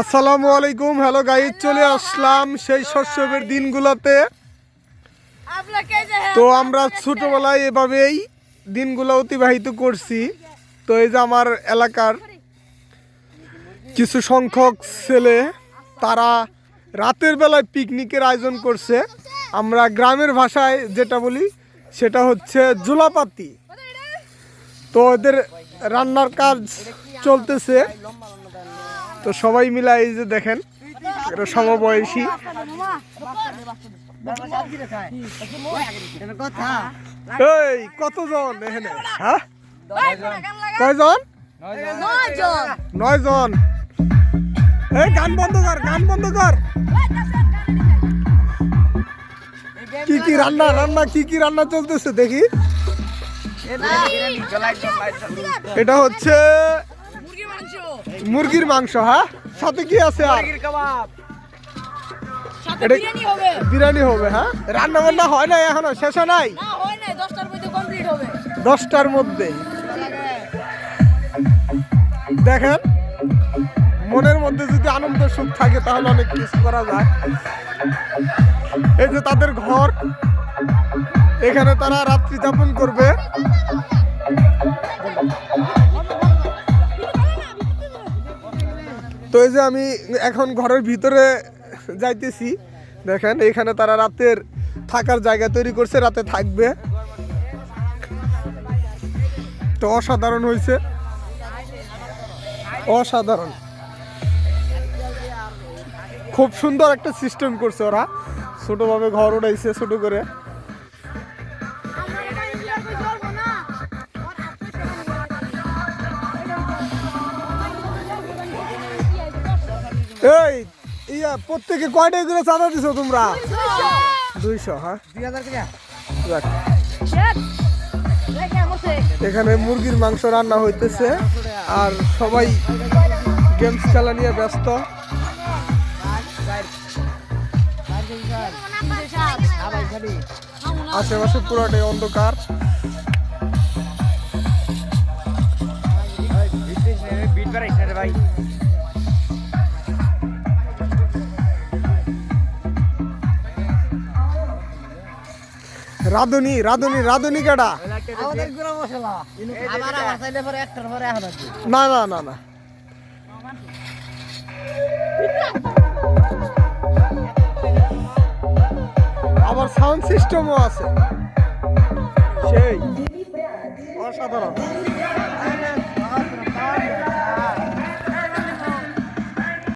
আসসালামু আলাইকুম, hello guys চলে আসলাম সেই শস্যবের দিনগুলোতে। তো আমরা ছোটবেলায় এভাবেই দিনগুলো অতিবাহিত করছি। তো এই যে আমার এলাকার কিছু সংখ্যক ছেলে, তারা রাতের বেলায় পিকনিকের আয়োজন করছে। আমরা গ্রামের ভাষায় যেটা বলি, সেটা হচ্ছে জোলাপাতি। তো এদের রান্নার কাজ চলতেছে। তো সবাই মিলে এই যে দেখেন এটা সমবয়সী। এই, কতজন এখানে? হ্যাঁ? কয়জন? নয় জন এই, গান বন্ধ কর, গান বন্ধ কর। কি কি রান্না রান্না, কি কি রান্না চলতেছে দেখি। এটা হচ্ছে মুরগির মাংস হ্যাঁ? সাথে কি আছে আর? এটা বিরিয়ানি হবে। হ্যাঁ? রান্না বান্না হয় না এখনও? শেষ হয় নাই। দশটার মধ্যে। দেখেন মনের মধ্যে যদি আনন্দ সুখ থাকে তাহলে অনেক কিছু করা যায়। এই যে তাদের ঘর এখানে তারা রাত্রি যাপন করবে। তো এই যে আমি এখন ঘরের ভিতরে যাইতেছি, দেখেন এখানে তারা রাতের থাকার জায়গা তৈরি করছে, রাতে থাকবে। তো অসাধারণ হয়েছে অসাধারণ। খুব সুন্দর একটা সিস্টেম করছে ওরা। ছোটভাবে ঘর উঠাইছে ছোট করে। এই ইয়া প্রত্যেকে কয়টা করে চাঁদা দিছো তোমরা দুইশো হ্যাঁ এখানে মুরগির মাংস রান্না হইতেছে আর সবাই গেমস খেলা নিয়ে ব্যস্ত আশেপাশে পুরোটাই অন্ধকার ভাই রাধুনি রাধুনি রাধুনি কেডা? আমাদের গুঁড়া মশলা। আবার আবার পরে পরে এখন না না না না। আবার সাউন্ড সিস্টেমও আছে। সেই। অসাধারণ।